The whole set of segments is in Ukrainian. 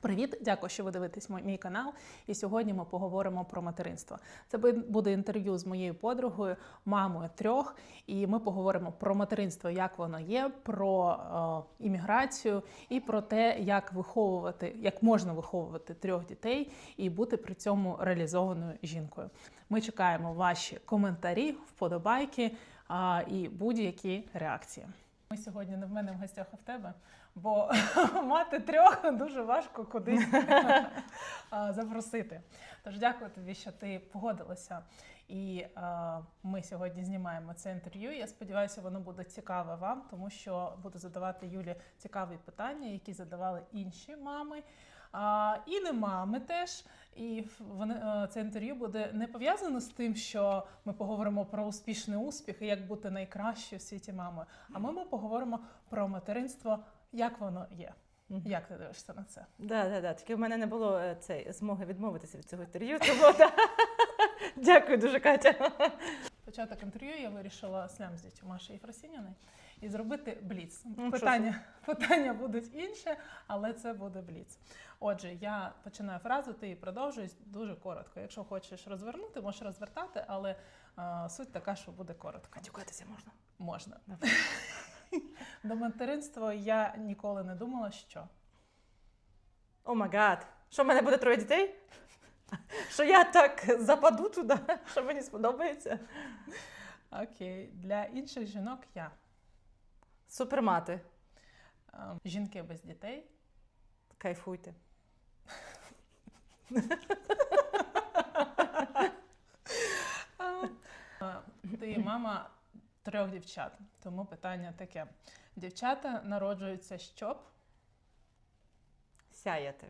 Привіт, дякую, що ви дивитесь мій, канал. І сьогодні ми поговоримо про материнство. Це буде інтерв'ю з моєю подругою, мамою трьох. І ми поговоримо про материнство, як воно є, про е, імміграцію і про те, як виховувати, як можна виховувати трьох дітей і бути при цьому реалізованою жінкою. Ми чекаємо ваші коментарі, вподобайки а, і будь-які реакції. Ми сьогодні не в мене в гостях, а в тебе, бо мати трьох дуже важко кудись запросити. Тож дякую тобі, що ти погодилася. І е, ми сьогодні знімаємо це інтерв'ю. Я сподіваюся, воно буде цікаве вам, тому що буду задавати Юлі цікаві питання, які задавали інші мами. А, і не мами теж. І вони е, це інтерв'ю буде не пов'язано з тим, що ми поговоримо про успішний успіх і як бути найкращою в світі мамою. А ми, ми поговоримо про материнство, як воно є. Як ти дивишся на це? Да, да, да. Тільки в мене не було е, цей, змоги відмовитися від цього інтерв'ю. Тому да. дякую дуже, Катя. Початок інтерв'ю я вирішила слямздити у Маші Єфросініної і зробити бліц. Ну, що питання, питання будуть інше, але це буде бліц. Отже, я починаю фразу, ти її продовжуєш дуже коротко. Якщо хочеш розвернути, можеш розвертати, але е, суть така, що буде коротко. Матюкатися можна. Можна. До материнства я ніколи не думала, що. О гад. Що в мене буде троє дітей? Що я так западу туди, що мені сподобається. Окей, для інших жінок я. Супермати. Е, Жінки без дітей. Кайфуйте. Е, Ти мама трьох дівчат. Тому питання таке: дівчата народжуються щоб? Сяяти.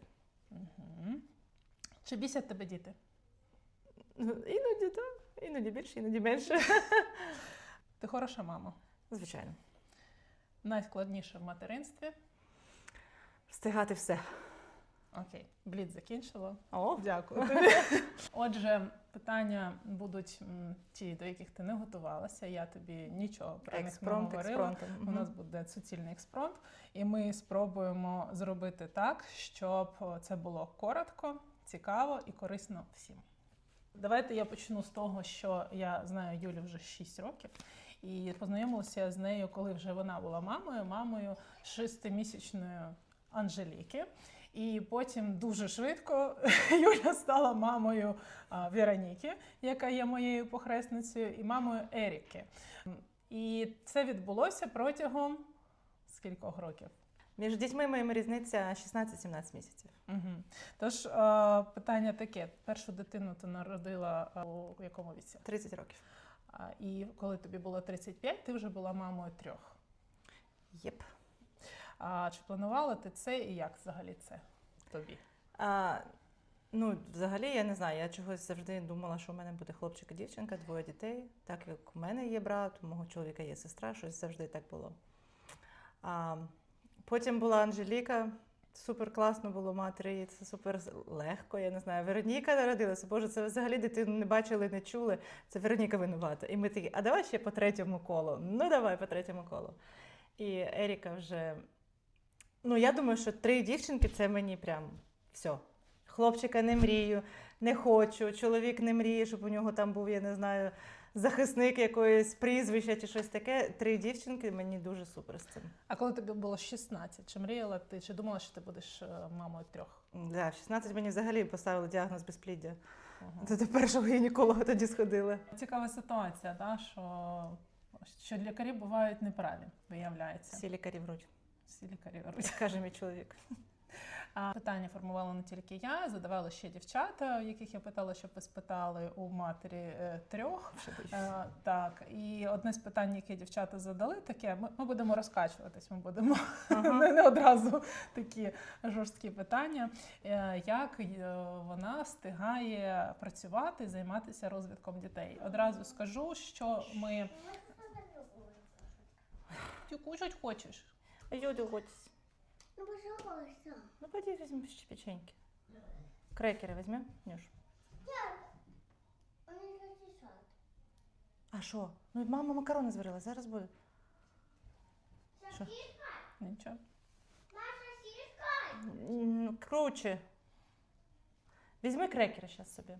Мгм. Чи бісять тебе діти? Іноді так, іноді більше, іноді менше. Ти хороша мама. Звичайно. Найскладніше в материнстві. Встигати все. Окей, блід закінчила. О, Дякую тобі. Отже, питання будуть ті, до яких ти не готувалася. Я тобі нічого про них не говорила. У нас буде суцільний експромт, і ми спробуємо зробити так, щоб це було коротко, цікаво і корисно всім. Давайте я почну з того, що я знаю Юлю вже 6 років. І познайомилася з нею, коли вже вона була мамою, мамою шестимісячної Анжеліки. І потім дуже швидко Юля стала мамою Вероніки, яка є моєю похресницею, і мамою Еріки. І це відбулося протягом скількох років? Між дітьми моїми різниця 16-17 місяців. Угу. Тож питання таке: першу дитину ти народила у якому віці? 30 років. І коли тобі було 35, ти вже була мамою трьох. Єп. А чи планувала ти це і як взагалі це тобі? А, ну, взагалі, я не знаю. Я чогось завжди думала, що у мене буде хлопчик і дівчинка, двоє дітей. Так як у мене є брат, у мого чоловіка є сестра, щось завжди так було. А, потім була Анжеліка. Супер класно було мати її, це супер легко, я не знаю. Вероніка народилася. Боже, це взагалі дитину не бачили, не чули. Це Вероніка винувата. І ми такі, а давай ще по третьому колу. Ну, давай по третьому колу. І Еріка вже. Ну, я думаю, що три дівчинки це мені прям все. Хлопчика не мрію, не хочу. Чоловік не мріє, щоб у нього там був, я не знаю, захисник якоїсь прізвища чи щось таке. Три дівчинки мені дуже супер з цим. А коли тобі було 16, чи мріяла ти, чи думала, що ти будеш е, мамою трьох? Да, в 16 мені взагалі поставили діагноз безпліддя. Ага. Це до першого гінеколога тоді сходили. Цікава ситуація, да, що, що лікарі бувають неправі, виявляється. Всі лікарі вруть, Всі лікарі вирують. каже мій чоловік. А питання формувала не тільки я, задавали ще дівчата, яких я питала, щоб ви спитали у матері е, трьох. Е, так, і одне з питань, яке дівчата задали, таке: ми, ми будемо розкачуватись, ми будемо Ага. не, не одразу такі жорсткі питання. Е, як вона встигає працювати, займатися розвитком дітей? Одразу скажу, що ми. Ти кушать хочеш? Юдю, хоч. Ну, пожалуйста. Ну, пойди візьми ще печеньки. Крекери візьмемо, Нюш. Не. А що? Ну, мама макарони зварила, зараз буде. Що? Нічого. Маша, сиськай. М, Круче. Візьми крекери зараз собі.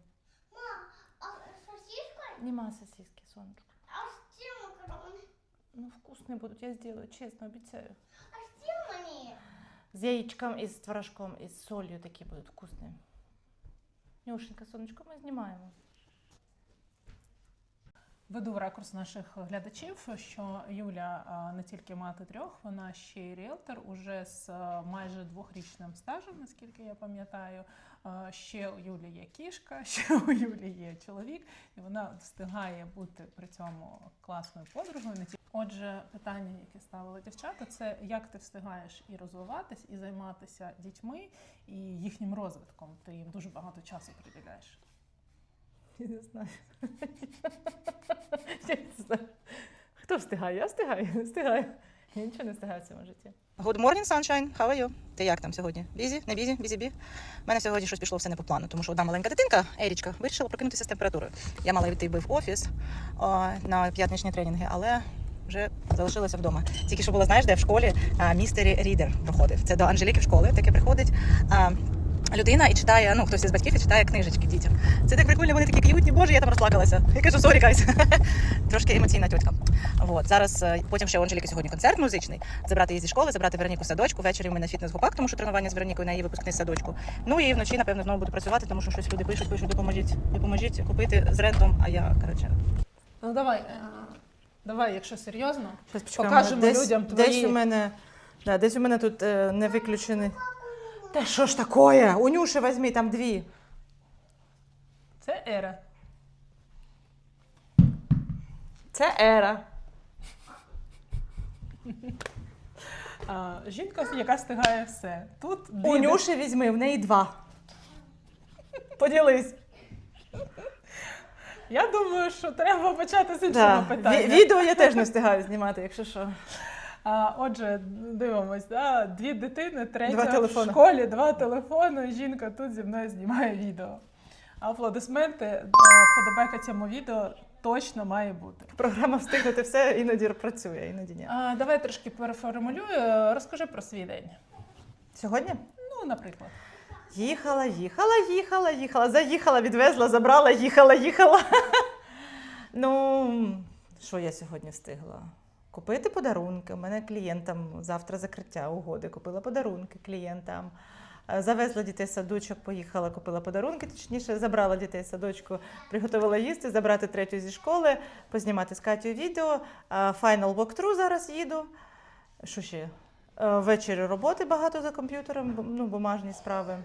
А сосиска? Нема сосиски, сонечко. А с чем макароны? Ну, вкусні будуть, я зроблю, чесно, обіцяю. А? З яєчком і з творожком, і з солью такі будуть вкусні. Нюшенька, сонечко, ми знімаємо. Веду в ракурс наших глядачів, що Юля не тільки мати трьох, вона ще й ріелтор уже з майже двохрічним стажем, наскільки я пам'ятаю. Ще у Юлі є кішка, ще у Юлі є чоловік, і вона встигає бути при цьому класною подругою. Не Отже, питання, яке ставили дівчата, це як ти встигаєш і розвиватись, і займатися дітьми і їхнім розвитком. Ти їм дуже багато часу приділяєш. Я не знаю. Я не знаю. Хто встигає? Я встигаю, встигаю. Я нічого не встигаю в цьому житті. Good morning, sunshine. How are you? Ти як там сьогодні? Бізі? Не бізі? Бізі бі? У мене сьогодні щось пішло все не по плану, тому що одна маленька дитинка, Ерічка, вирішила прокинутися з температурою. Я мала йти в офіс о, на п'ятничні тренінги, але вже залишилася вдома. Тільки що було, знаєш, де в школі містері Рідер проходив. Це до Анжеліки в школи, таке приходить. А, Людина і читає, ну хтось із батьків і читає книжечки дітям. Це так прикольно, вони такі к'ютні, боже, я там розплакалася. Я кажу, сорі, гайс. Трошки емоційна тітка. Вот. Зараз е, потім ще у Анжеліки сьогодні концерт музичний. Забрати її зі школи, забрати Вероніку садочку. Ввечері в мене фітнес-гупак, тому що тренування з Веронікою на її випускний садочку. Ну і вночі, напевно, знову буду працювати, тому що щось люди пишуть, пишуть, допоможіть, допоможіть купити з рентом. А я коротше. Ну давай, е, давай, якщо серйозно. Щас почекай, Покажемо десь, людям Десь у мене, да, десь у мене тут е, не виключений. Та що ж такое? У Нюші візьми, там дві. Це ера. Це Ера. А, жінка, яка стигає все. Тут У Нюші візьми, в неї два. Поділись. Я думаю, що треба почати з іншого Да. питання. Відео я теж не встигаю знімати, якщо що. А, отже, дивимось, да? дві дитини, третя Два в школі, два телефони. Жінка тут зі мною знімає відео. Аплодисменти, е, подобайка цьому відео точно має бути. Програма встигнути все іноді працює, іноді ні. А, давай трошки переформулюю. Розкажи про свій день. Сьогодні Ну, наприклад. Їхала, їхала, їхала, їхала, заїхала, відвезла, забрала, їхала, їхала. Ну, що я сьогодні встигла? Купити подарунки. У мене клієнтам завтра закриття угоди. Купила подарунки клієнтам. Е, Завезла дітей в садочок, поїхала, купила подарунки, точніше, забрала дітей з садочку, приготувала їсти, забрати третю зі школи, познімати з Катю відео. Е, Final walkthrough зараз їду. Що ще? Е, Ввечері роботи багато за комп'ютером, ну, бумажні справи.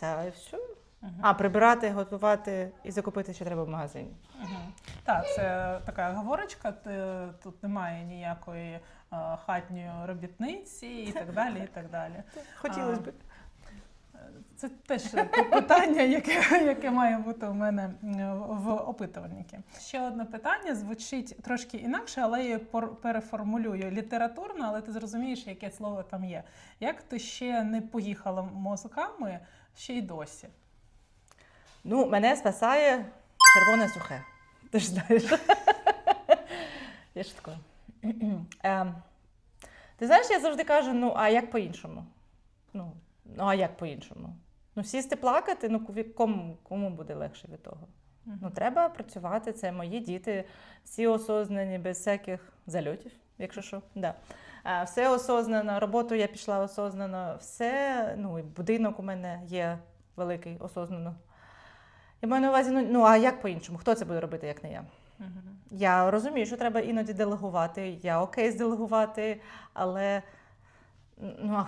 Та і все. А, прибирати, готувати і закупити ще треба в магазині. Угу. Так, це така говорочка. Тут немає ніякої е, хатньої робітниці і так далі. і так далі. Хотілося б. Це теж питання, яке, яке має бути у мене в опитувальнику. Ще одне питання звучить трошки інакше, але я переформулюю літературно, але ти зрозумієш, яке слово там є. Як ти ще не поїхала мозками, ще й досі? Ну, мене спасає червоне сухе. Ти ж знаєш. Я шуткую. Ем, Ти знаєш, я завжди кажу: ну, а як по-іншому? Ну, ну а як по-іншому? Ну, сісти плакати, ну кому, кому буде легше від того? Ну, треба працювати, це мої діти, всі осознані, без всяких зальотів, якщо що. Да. А, все осознано, роботу я пішла осознано, все, ну, і будинок у мене є великий, осознано. Я маю на увазі, ну, ну а як по-іншому? Хто це буде робити, як не я? Мгм. Я розумію, що треба іноді делегувати. Я окей зделегувати, але ну, а,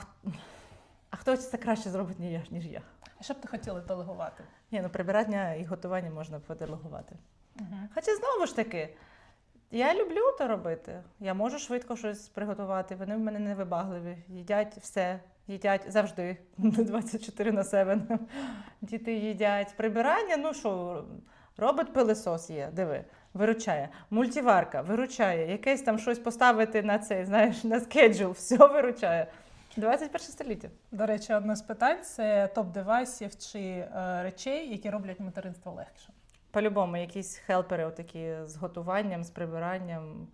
а хто це краще зробить, ніж я, ніж я? А що б ти хотіла делегувати? Ні, ну прибирання і готування можна поделегувати. Мгм. Хоча знову ж таки, я люблю то робити. Я можу швидко щось приготувати. Вони в мене не вибагливі. Їдять все, їдять завжди 24 на 7. Діти їдять. Прибирання, ну що, робот пилисос є, диви. Виручає. Мультиварка виручає. Якесь там щось поставити на цей, знаєш, на скеджул, все виручає. 21 століття. До речі, одне з питань це топ девайсів чи е, речей, які роблять материнство легше. По-любому, якісь хелпери, отакі з готуванням, з прибиранням.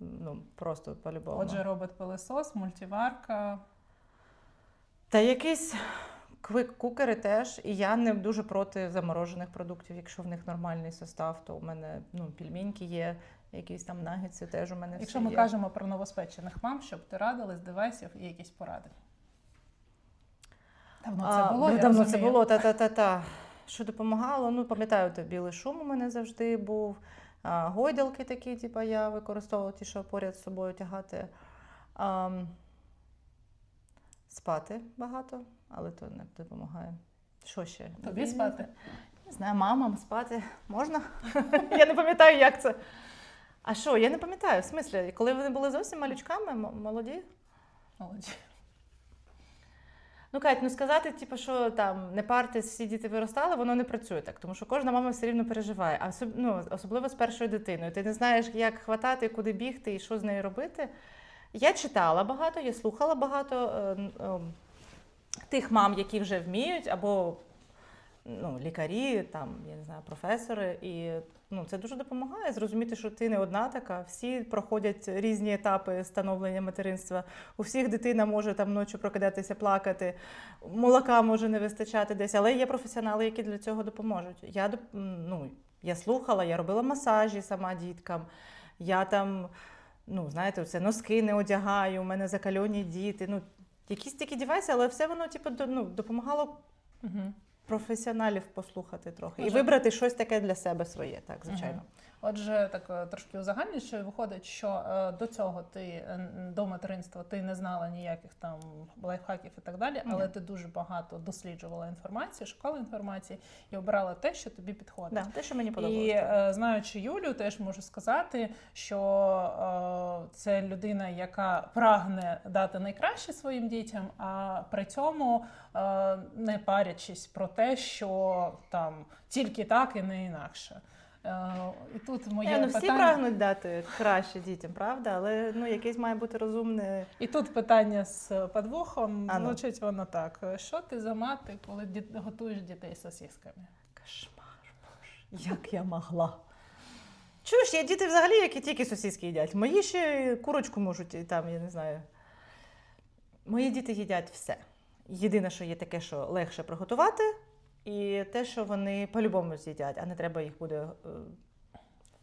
Ну, просто по-любому. Отже, робот-пилесос, мультиварка. Та якісь квик-кукери теж. І я не дуже проти заморожених продуктів. Якщо в них нормальний состав, то у мене ну, пельменьки є, якісь там нагетси теж у мене Якщо все ми є. кажемо про новоспечених мам, щоб ти радили з девайсів і якісь поради. Давно це було. ну, я давно це було, та-та-та-та. Що допомагало? Ну, пам'ятаю, білий шум у мене завжди був. А, гойдалки такі, типу, я використовувала ті, що поряд з собою тягати. Ам, спати багато, але то не допомагає. Що ще? Тобі спати? Не знаю, мамам спати можна? я не пам'ятаю, як це. А що, я не пам'ятаю, в смислі, коли вони були зовсім малючками, м- молоді? Ну, Кать, ну сказати, типу, що там не парти, всі діти виростали, воно не працює так, тому що кожна мама все рівно переживає. А особ- ну, особливо з першою дитиною. Ти не знаєш, як хватати, куди бігти і що з нею робити. Я читала багато, я слухала багато е, е, тих мам, які вже вміють, або ну, лікарі, там, я не знаю, професори. І ну, це дуже допомагає зрозуміти, що ти не одна така. Всі проходять різні етапи становлення материнства. У всіх дитина може там ночі прокидатися, плакати, молока може не вистачати десь, але є професіонали, які для цього допоможуть. Я, ну, я слухала, я робила масажі сама діткам. Я там, ну, знаєте, це носки не одягаю, у мене закальоні діти. Ну, якісь такі девайси, але все воно типу, ну, допомагало Угу. Професіоналів послухати трохи і вибрати щось таке для себе своє, так, звичайно. Мгм. Отже, так е, трошки узагальнюючи, виходить, що е, до цього ти е, до материнства ти не знала ніяких там лайфхаків і так далі, але Ні. ти дуже багато досліджувала інформацію, шукала інформації і обирала те, що тобі підходить. Да, те, що мені І подобалося. е, знаючи Юлю, теж можу сказати, що це людина, яка прагне дати найкраще своїм дітям, а при цьому не парячись про те, що там тільки так і не інакше. Е, і тут моє Е, ну, всі прагнуть дати краще дітям, правда? Але ну, якесь має бути розумне. І тут питання з подвохом А ну. звучить воно так: що ти за мати, коли ді- готуєш дітей з сосісками? Кошмар, боже, як я могла. Чуєш, є діти взагалі, які тільки сосиски їдять. Мої ще курочку можуть, там, я не знаю. Мої діти їдять все. Єдине, що є таке, що легше приготувати, і те, що вони по-любому з'їдять, а не треба їх буде е,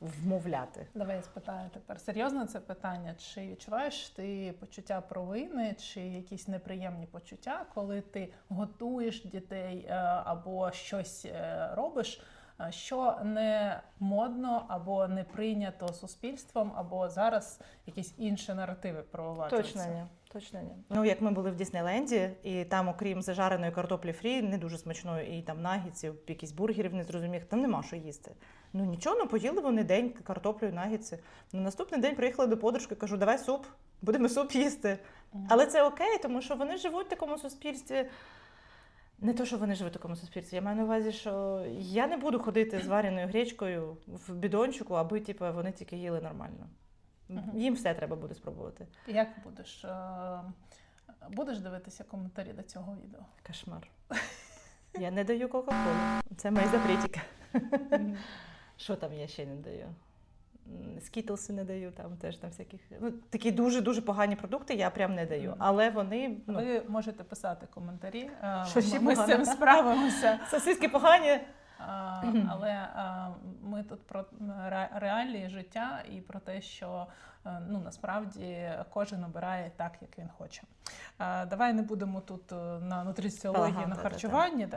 вмовляти. Давай я спитаю тепер серйозно це питання. Чи відчуваєш ти почуття провини, чи якісь неприємні почуття, коли ти готуєш дітей е, або щось е, робиш, що не модно або не прийнято суспільством, або зараз якісь інші наративи проваджуються? Точно ні. Точно ні. Ну, як ми були в Діснейленді, і там, окрім зажареної картоплі фрі, не дуже смачної, і там нагітсів, якісь бургерів незрозумілих, там нема що їсти. Ну нічого, ну поїли вони день картоплю і нагітси. На наступний день приїхала до подружки, кажу, давай суп, будемо суп їсти. Але це окей, тому що вони живуть в такому суспільстві. Не то, що вони живуть в такому суспільстві. Я маю на увазі, що я не буду ходити з вареною гречкою в бідончику, аби типу, вони тільки їли нормально. Їм все треба буде спробувати. Як будеш? е, Будеш дивитися коментарі до цього відео? Кошмар. Я не даю Кока-Колу. Це мої запретики. Що там я ще не даю? Скітлси не даю, там теж там всяких. Ну, такі дуже-дуже погані продукти я прям не даю. Але вони. Ну, Ви можете писати коментарі. е, Що Ми з цим справимося. Сосиски погані. Але ми тут про реалії життя і про те, що е, ну насправді кожен обирає так, як він хоче. Давай не будемо тут е, на нутриціології, Ага, на харчуванні,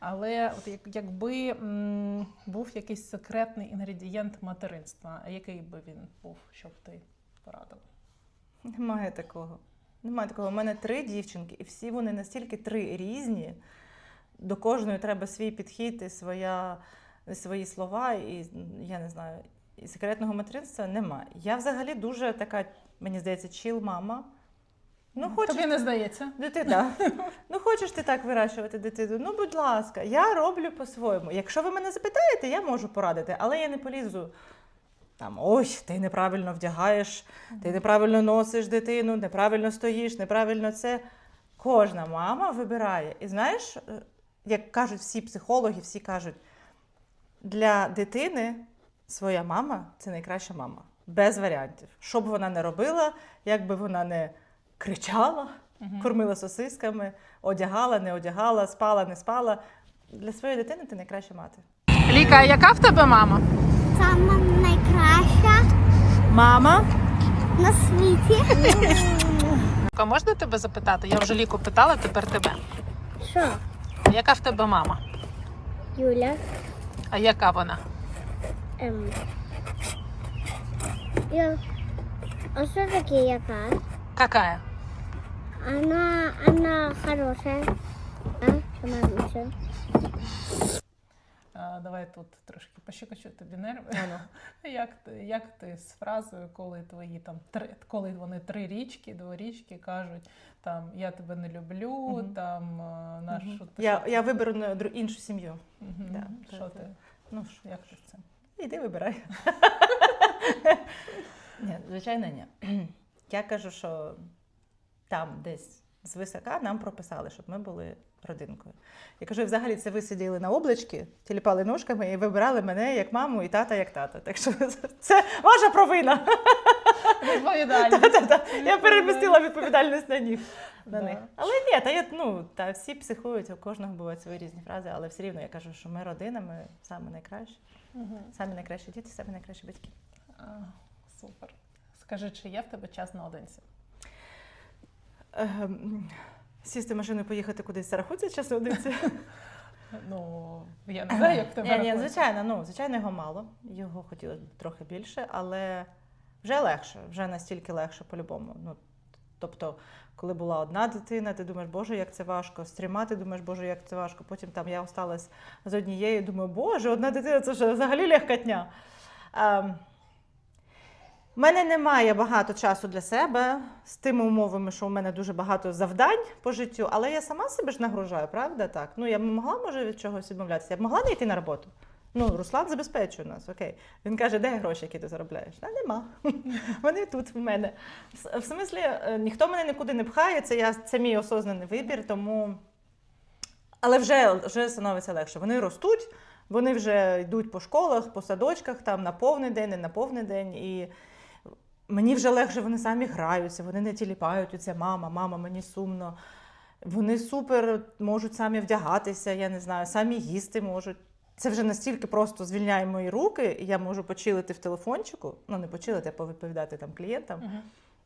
але от якби м, був якийсь секретний інгредієнт материнства, який би він був, щоб ти порадила? Немає такого. Немає такого. У мене три дівчинки, і всі вони настільки три різні. До кожної треба свій підхід і своя, свої слова, і я не знаю, і секретного материнства немає. Я взагалі дуже така, мені здається, чіл мама. Ну, хочеш, Тобі не здається? дитина. Ну, хочеш ти так вирощувати дитину? Ну, будь ласка, я роблю по-своєму. Якщо ви мене запитаєте, я можу порадити, але я не полізу. Там, ой, ти неправильно вдягаєш, ти неправильно носиш дитину, неправильно стоїш, неправильно це. Кожна мама вибирає. І знаєш, е, як кажуть всі психологи, всі кажуть, для дитини своя мама це найкраща мама. Без варіантів. Що б вона не робила, як би вона не кричала, Мгм. кормила сосисками, одягала, не одягала, спала, не спала. Для своєї дитини ти найкраща мати. Ліка, яка в тебе мама? Сама найкраща Мама. на світі. А можна тебе запитати? Я вже ліку питала, тепер тебе. Що? Яка в тебе мама? Юля. А яка вона? Ем. Я... А що таке яка? Какая? Она, она хорошая. А, сама лучше. А, давай тут трошки пощекочу тобі нерви. Як ти, як ти з фразою, коли твої там три, коли вони три річки, дворічки кажуть там я тебе не люблю, Мгм. там е, наш Мгм. ти- Я, я виберу іншу сім'ю. Мгм. Да, що так, ти? Ну, що, Як ти з цим? Іди вибирай. ні, звичайно, ні. Я кажу, що там десь звисока нам прописали, щоб ми були родинкою. Я кажу, взагалі це ви сиділи на облачці, тіліпали ножками і вибирали мене як маму і тата як тата. Так що це ваша провина. Відповідальність. Я перемістила відповідальність на них. На Да. них. Але ні, та я ну та всі психують, у кожного бувають свої різні фрази, але все рівно я кажу, що ми родина, ми саме найкращі, самі найкращі діти, самі найкращі батьки. А, Супер. Скажи, чи є в тебе час наодинці? Ем, Сісти в машину і поїхати кудись це рахується час одинці? Ну, я не знаю, як в тебе. Ні, ні, звичайно, ну звичайно, його мало. Його хотілося б трохи більше, але вже легше, вже настільки легше по-любому. Ну, тобто, коли була одна дитина, ти думаєш, боже, як це важко. З трьома ти думаєш, боже, як це важко. Потім там я осталась з однією, думаю, боже, одна дитина це ж взагалі легкотня. У мене немає багато часу для себе з тими умовами, що у мене дуже багато завдань по життю, але я сама себе ж нагружаю, правда? Так. Ну я б могла може від чогось відмовлятися. Я б могла не йти на роботу. Ну, Руслан забезпечує нас, окей. Він каже, де гроші, які ти заробляєш? А нема. Вони тут в мене. В- В смислі, е, ніхто мене нікуди не пхає, це, я, це мій осознаний вибір, тому. Але вже, вже становиться легше. Вони ростуть, вони вже йдуть по школах, по садочках, там на повний день, не на повний день. І мені вже легше, вони самі граються, вони не тіліпають оце мама, мама, мені сумно. Вони супер можуть самі вдягатися, я не знаю, самі їсти можуть. Це вже настільки просто звільняє мої руки, і я можу почилити в телефончику. Ну, не почилити, а повідповідати там клієнтам. Мгм.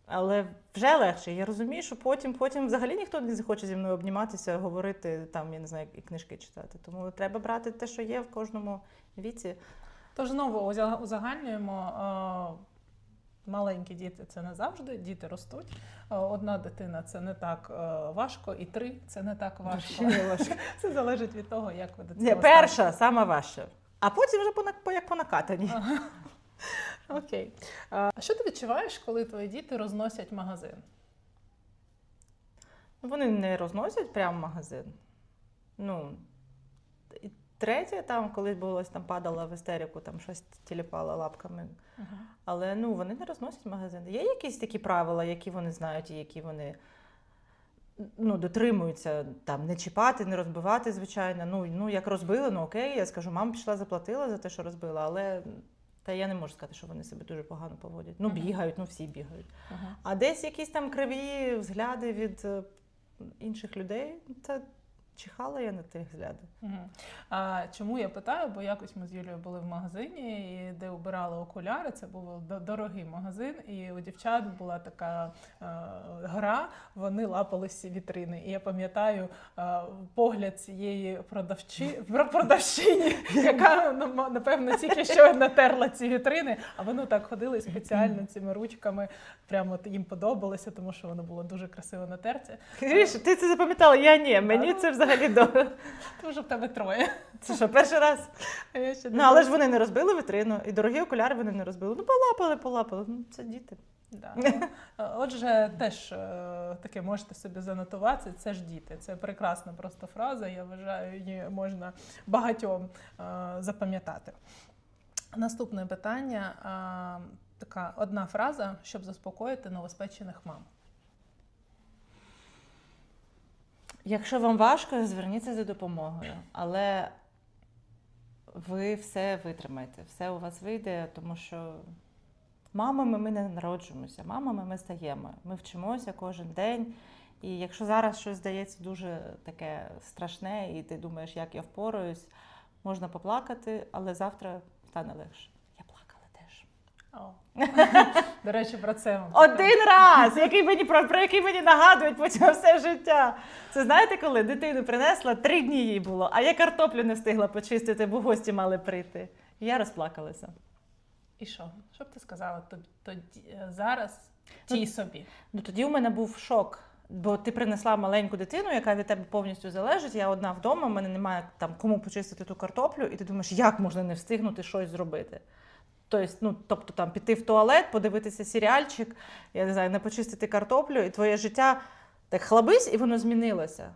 Але вже легше. Я розумію, що потім, потім взагалі ніхто не захоче зі мною обніматися, говорити там, я не знаю, і книжки читати. Тому треба брати те, що є в кожному віці. Тож знову узагальнюємо. Маленькі діти це не завжди, діти ростуть. Е, Одна дитина це не так е, важко, і три це не так важко. Це залежить від того, як ви до цього Ні, перша, сама важча. А потім вже по, як по ставитесь. Окей. А що ти відчуваєш, коли твої діти розносять магазин? Вони не розносять прямо магазин. Ну, третє, там, коли було, там падала в істерику, там щось тіліпала лапками. Але ну, вони не розносять магазини. Є якісь такі правила, які вони знають і які вони ну, дотримуються, там, не чіпати, не розбивати, звичайно. Ну, ну, як розбили, ну окей, я скажу, мама пішла, заплатила за те, що розбила, але та я не можу сказати, що вони себе дуже погано поводять. Ну, Мгм. бігають, ну всі бігають. Ага. А десь якісь там криві взгляди від е, інших людей, це чихала я на тих взгляди. А чому я питаю? Бо якось ми з Юлією були в магазині, і де обирали окуляри. Це був дорогий магазин, і у дівчат була така е, гра. Вони лапали всі вітрини. І я пам'ятаю е, погляд цієї продавчі продавчині, яка ну, напевно тільки що натерла ці вітрини. А вони так ходили спеціально цими ручками. Прямо їм подобалося, тому що воно було дуже красиво натерте. Ти це запам'ятала? Я ні. Мені це взагалі до. Дуже в тебе троє. Це що, перший раз? А я ще Ну, але ж вони не розбили витрину, і дорогі окуляри вони не розбили. Ну, полапали, полапали. Ну, це діти. Да. Ну, е, Отже, теж е, таке можете собі занотувати. Це ж діти. Це прекрасна просто фраза. Я вважаю, її можна багатьом е, запам'ятати. Наступне питання. Така одна фраза, щоб заспокоїти новоспечених мам. Якщо вам важко, зверніться за допомогою. Але ви все витримаєте, все у вас вийде, тому що мамами ми не народжуємося, мамами ми стаємо. Ми вчимося кожен день. І якщо зараз щось здається дуже таке страшне, і ти думаєш, як я впораюсь, можна поплакати, але завтра стане легше. Я плакала теж. О. До речі, про це Один раз, який мені про, про який мені нагадують потім все життя. Це знаєте, коли дитину принесла, три дні їй було, а я картоплю не встигла почистити, бо гості мали прийти. І я розплакалася. І що? Що б ти сказала тоді, тоді е, зараз тій собі? Ну тоді у мене був шок. Бо ти принесла маленьку дитину, яка від тебе повністю залежить. Я одна вдома, в мене немає там кому почистити ту картоплю, і ти думаєш, як можна не встигнути щось зробити. Тобто, ну, тобто там піти в туалет, подивитися серіальчик, я не знаю, не почистити картоплю, і твоє життя так хлабись, і воно змінилося.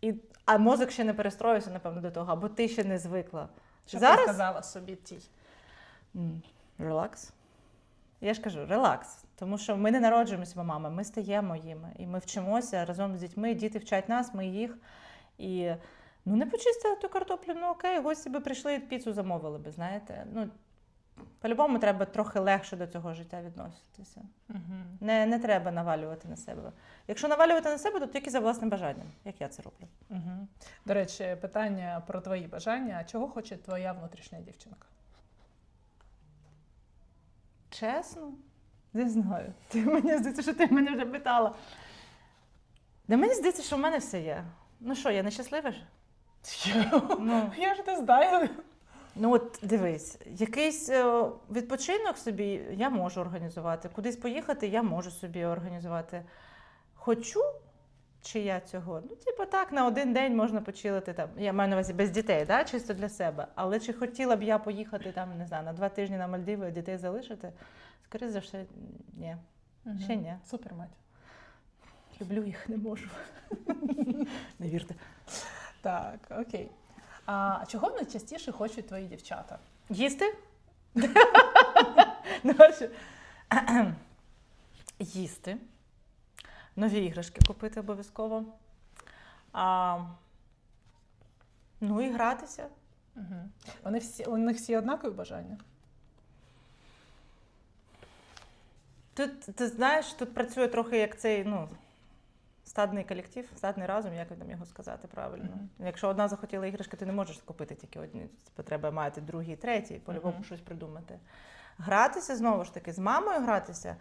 І, а мозок ще не перестроївся, напевно, до того, або ти ще не звикла. Що Зараз ти сказала собі тій? Релакс. Я ж кажу, релакс. Тому що ми не народжуємося мамами, ми стаємо їми. І ми вчимося разом з дітьми. Діти вчать нас, ми їх. І ну не почистили ту картоплю, ну окей, гості би прийшли, і піцу замовили би, знаєте. Ну, по-любому треба трохи легше до цього життя відноситися. Угу. Не, не треба навалювати на себе. Якщо навалювати на себе, то тільки за власним бажанням, як я це роблю. Угу. До речі, питання про твої бажання. А Чого хоче твоя внутрішня дівчинка? Чесно? Не знаю. Ти мені здається, що ти мене вже питала. Да мені здається, що в мене все є. Ну що, я нещаслива ж? Ну, Я ж не знаю. Ну от дивись, якийсь е, відпочинок собі я можу організувати. Кудись поїхати я можу собі організувати. Хочу, чи я цього? Ну, типу, так, на один день можна почилити там. Я маю на увазі без дітей, да? чисто для себе. Але чи хотіла б я поїхати там, не знаю, на два тижні на Мальдиви, а дітей залишити? Скоріше за все, ні. Ще ні. Супер, мать. Люблю їх, не можу. Не вірте. Так, окей. А чого найчастіше хочуть твої дівчата? Їсти? Ну. Їсти. Нові іграшки купити обов'язково. А, ну і гратися. Угу. Вони всі, у них всі однакові бажання? Тут, ти знаєш, тут працює трохи як цей, ну, стадний колектив, стадний разум, як там його сказати правильно. Мгм. Якщо одна захотіла іграшки, ти не можеш купити тільки одні. Типу, треба мати другий, третій, по-любому Мгм. щось придумати. Гратися знову ж таки, з мамою гратися.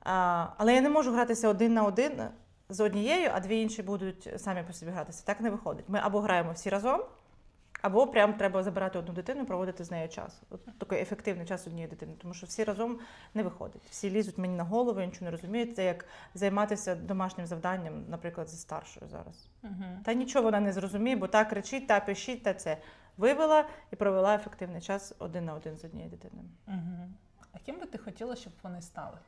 А, але я не можу гратися один на один з однією, а дві інші будуть самі по собі гратися. Так не виходить. Ми або граємо всі разом, або прям треба забирати одну дитину і проводити з нею час. От такий ефективний час з однією дитиною, тому що всі разом не виходить. Всі лізуть мені на голову, я нічого не розуміють. Це як займатися домашнім завданням, наприклад, зі старшою зараз. Угу. Та нічого вона не зрозуміє, бо та кричить, та пишіть, та це. Вивела і провела ефективний час один на один з однією дитиною. Угу. А ким би ти хотіла, щоб вони стали?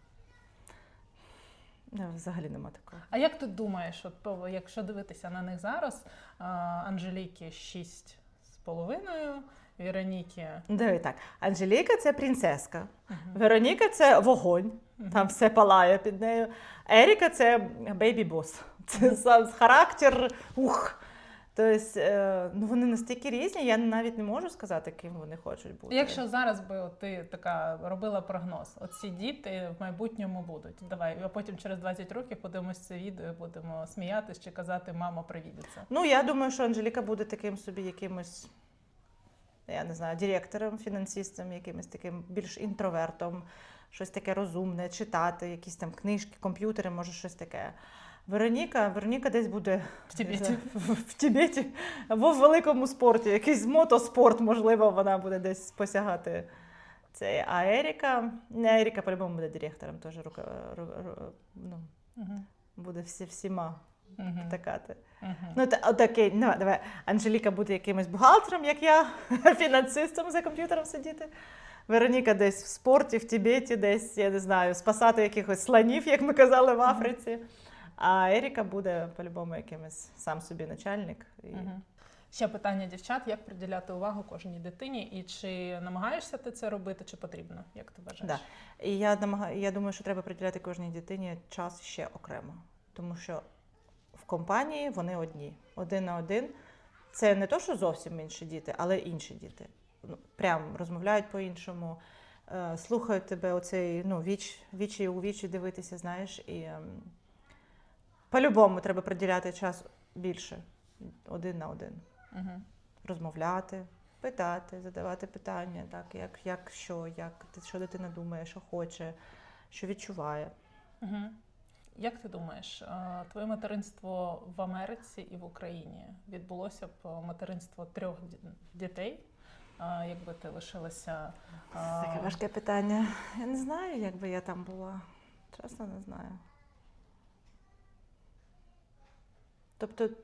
Взагалі нема такого. А як ти думаєш, от, якщо дивитися на них зараз, Анжеліки 6 з половиною, Вероніки. Диви так. Анжеліка це принцеска. Мгм. Вероніка це вогонь. Мгм. Там все палає під нею. Еріка це бейбі бос. Це сам характер. Ух. Тобто, ну вони настільки різні, я навіть не можу сказати, ким вони хочуть бути. Якщо зараз би от ти така робила прогноз, от ці діти в майбутньому будуть. Давай, а потім через 20 років подивимось це відео, будемо сміятись чи казати Мамо, привідеться. Ну, я думаю, що Анжеліка буде таким собі якимось, я не знаю, директором, фінансистом, якимось таким більш інтровертом, щось таке розумне, читати, якісь там книжки, комп'ютери, може щось таке. Вероніка, Вероніка десь буде В Тібеті. в, в Тібеті або в великому спорті, якийсь мотоспорт, можливо, вона буде десь посягати. Це, а Еріка, не Еріка по-любому буде директором, теж рука, ру- ру- ну, Мгм. буде всі, всіма Мгм. такати. Ну, та, окей, ну, давай. Анжеліка буде якимось бухгалтером, як я, фінансистом за комп'ютером сидіти. Вероніка десь в спорті, в Тібеті, десь, я не знаю, спасати якихось слонів, як ми казали в Африці. А Еріка буде по-любому якимось сам собі начальник. І... Мгм. Ще питання дівчат: як приділяти увагу кожній дитині, і чи намагаєшся ти це робити, чи потрібно? Як ти вважаєш? Да. І я, намагаю, я думаю, що треба приділяти кожній дитині час ще окремо. Тому що в компанії вони одні, один на один. Це не то, що зовсім інші діти, але інші діти. Ну, прям розмовляють по-іншому, е, слухають тебе, оцей ну, віч, вічі у вічі дивитися, знаєш, і ем, по-любому треба приділяти час більше один на один. Угу. Розмовляти, питати, задавати питання, так, як, як що, як, ти- що дитина думає, що хоче, що відчуває. Угу. Як ти думаєш, е, твоє материнство в Америці і в Україні відбулося б е, материнство трьох дітей, е, якби ти лишилася е, Таке важке питання. Я не знаю, як би я там була. Чесно, не знаю. Тобто,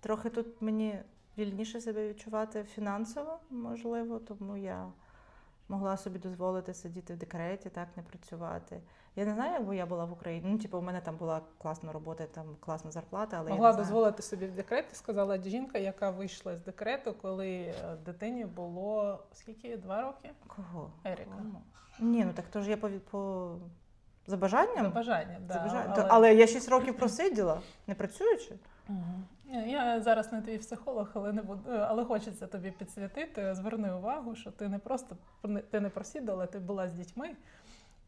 трохи тут мені вільніше себе відчувати фінансово, можливо, тому я могла собі дозволити сидіти в декреті, так, не працювати. Я не знаю, якби я була в Україні. Ну, типу, у мене там була класна робота, там класна зарплата, але могла я не дозволити собі в декрет, сказала жінка, яка вийшла з декрету, коли е, дитині було скільки? Два роки? Кого? Еріка. Кому? Ні, ну так то ж я по, по... за бажанням. За бажанням, да, За бажанням. але- Але я 6 років просиділа, не працюючи. Я зараз не твій психолог, але не буду, але хочеться тобі підсвітити. Зверни увагу, що ти не просто ти не просідала, ти була з дітьми.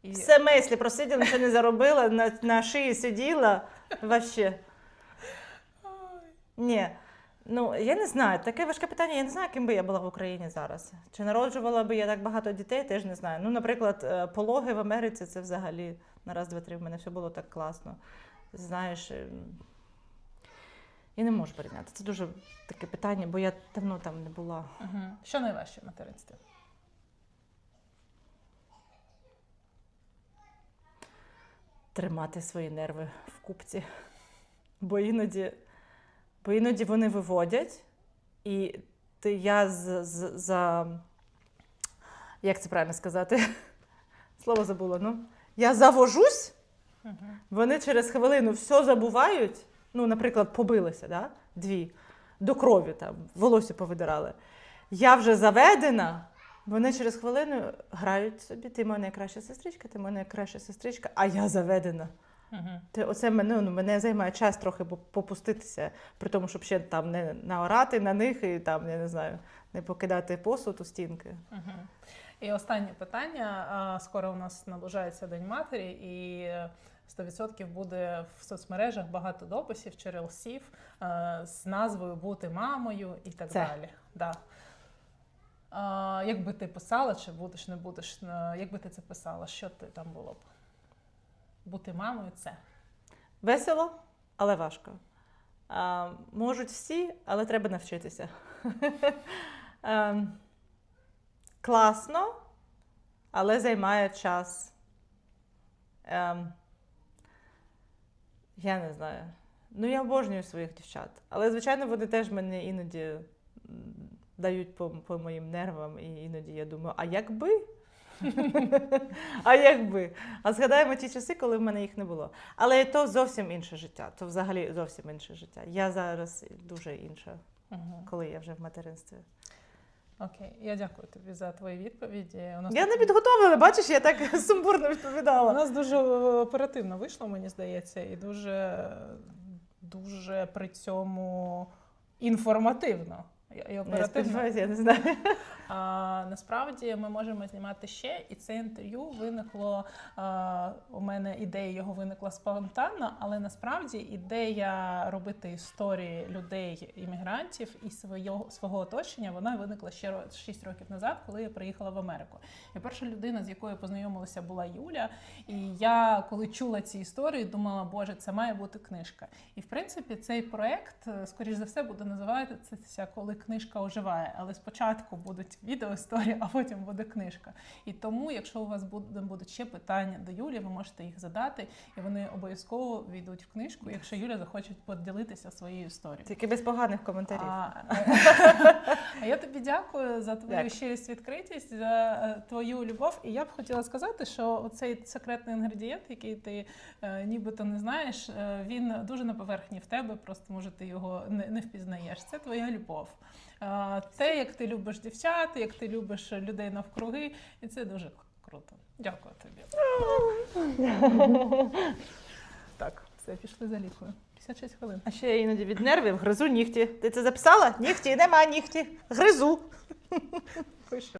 І Все мислі просиділа, нічого не заробила, на, на шиї сиділа. Вообще. Ні. Ну, я не знаю, таке важке питання. Я не знаю, ким би я була в Україні зараз. Чи народжувала би я так багато дітей, теж не знаю. Ну, наприклад, е, пологи в Америці це взагалі на раз, два, три. В мене все було так класно. Знаєш, ем, я не можу порівняти. Це дуже таке питання, бо я давно там не була. Мгм. що найважче в материнстві? тримати свої нерви в купці. Бо іноді, бо іноді вони виводять, і ти, я з, з, за. Як це правильно сказати? Слово забула. Ну, я завожусь, вони через хвилину все забувають. Ну, наприклад, побилися, да? дві, до крові там, волосся повидирали. Я вже заведена, вони через хвилину грають собі. Ти моя найкраща сестричка, ти моя найкраща сестричка, а я заведена. Мгм. Ти, оце мене, ну, мене займає час трохи попуститися, при тому, щоб ще там не наорати на них і там, я не знаю, не покидати посуд у стінки. Мгм. І останнє питання. Скоро у нас наближається День матері, і 100% буде в соцмережах багато дописів чи релсів е, з назвою Бути мамою і так Це. далі. Да. А, Як би ти писала, чи будеш, не будеш, е, як би ти це писала, що ти там було б? Бути мамою це. Весело, але важко. А, можуть всі, але треба навчитися. Ем, класно, але займає час. Ем, я не знаю. Ну, я обожнюю своїх дівчат. Але, звичайно, вони теж мене іноді дають по, по моїм нервам, і іноді я думаю, а якби? а якби? А згадаємо ті часи, коли в мене їх не було. Але то зовсім інше життя. То взагалі зовсім інше життя. Я зараз дуже інша, коли я вже в материнстві. Окей, я дякую тобі за твої відповіді. У нас Я не підготовила, бачиш, я так сумбурно У відповідала. нас дуже е, оперативно вийшло, мені здається, і дуже, дуже при цьому інформативно. І- Я оперативно. сподіваюся, я не знаю. А, насправді ми можемо знімати ще, і це інтерв'ю виникло. А, у мене ідея його виникла спонтанно, але насправді ідея робити історії людей іммігрантів і свого, свого оточення вона виникла ще 6 років назад, коли я приїхала в Америку. І перша людина, з якою я була Юля. І я, коли чула ці історії, думала, боже, це має бути книжка. І в принципі, цей проект, е, скоріш за все, буде називатися Коли книжка оживає. Але спочатку будуть відеоісторії, а потім буде книжка. І тому, якщо у вас буде- будуть ще питання до Юлі, ви можете їх задати, і вони обов'язково війдуть в книжку, якщо Юля захоче поділитися своєю історією. Тільки без поганих коментарів. А, а я тобі дякую за твою щирість, відкритість, за е, твою любов. І я б хотіла сказати, що цей секретний інгредієнт, який ти е, нібито не знаєш, е, він дуже на поверхні в тебе. Просто може ти його не, не впізнаєш. Це твоя любов. Те, як ти любиш дівчат, як ти любиш людей навкруги, і це дуже круто. Дякую тобі. Так, все, пішли за лікою. 56 хвилин. А ще я іноді від нервів гризу нігті. Ти це записала? Нігті, нема нігті. Гризу. Пишу.